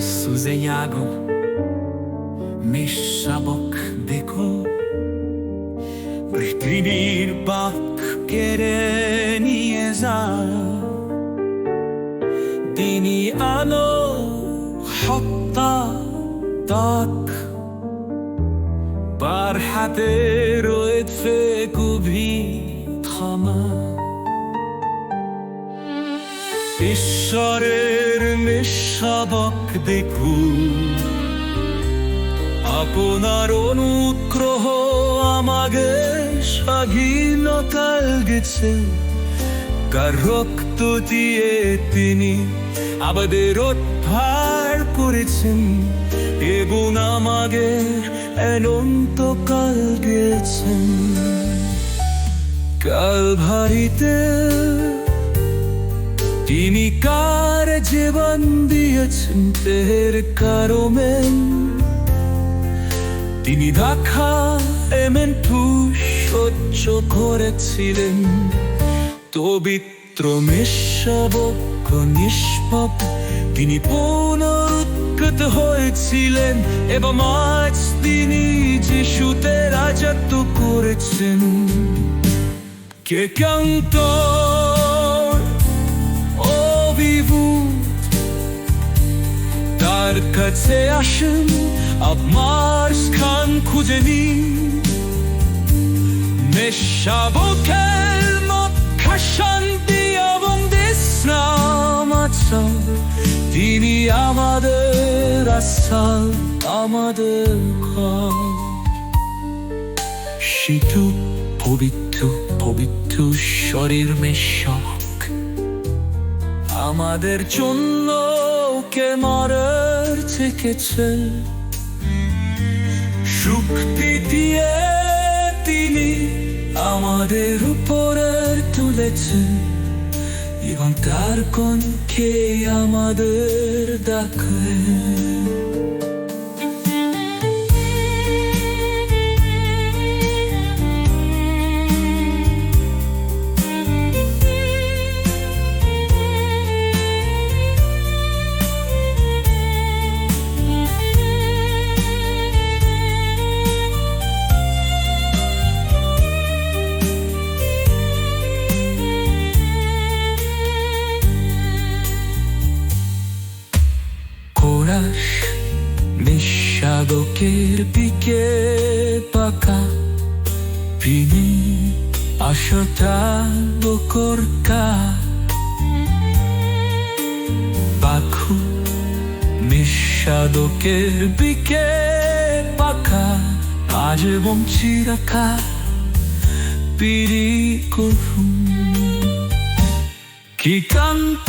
Suze jagu, mishabok deku, পৃথিবীর পাপ কেড়ে নিয়ে যায় তিনি আলো হত্যা তাক বার হাতে রয়েছে গভীর ঈশ্বরের নিঃসাবক দেখুন। আপনার অনুগ্রহ আমাকে স্বাধীনতাল গেছে। কার রক্ত দিয়ে তিনি আমাদের উদ্ধার করেছেন। এবং আমাদের অনন্তকাল গেছেন। কাল ভারিতে তিনি কার জীবন দিয়েছেন তের কারমেন তিনি দেখা এমেন্টু সহ্য করেছিলেন। পবিত্র মেষাবক নিষ্পাপ তিনি পুনরুৎকৃত হয়েছিলেন এবং আজ তিনি যিশুতে রাজত্ব করেছেন। কে কান্ত অভিভূত তার কাছে আসেন আপনার স্থান খুঁজে নিন মেষাবকের মক্ষা শান্তি এবং বিশ্রাম আছে তিনি আমাদের আশা আমাদের ঘর শীতু পবিত্র পবিত্র শরীর মেশক। আমাদের জন্য কে মারার থেকেছে শক্তি দিয়ে তিনি আমাদের উপরে তুলেছে। এবং তার কণ্ঠে আমাদের ডাকে। কোরাস নিঃসাদকের দিকে পাকা তিনি আশাটা বকরকা। বাখু নিঃসাদকের দিকে পাকা আজ এবং চিরাকা পিরি করুন কি কান্ত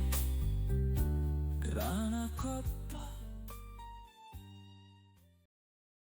crop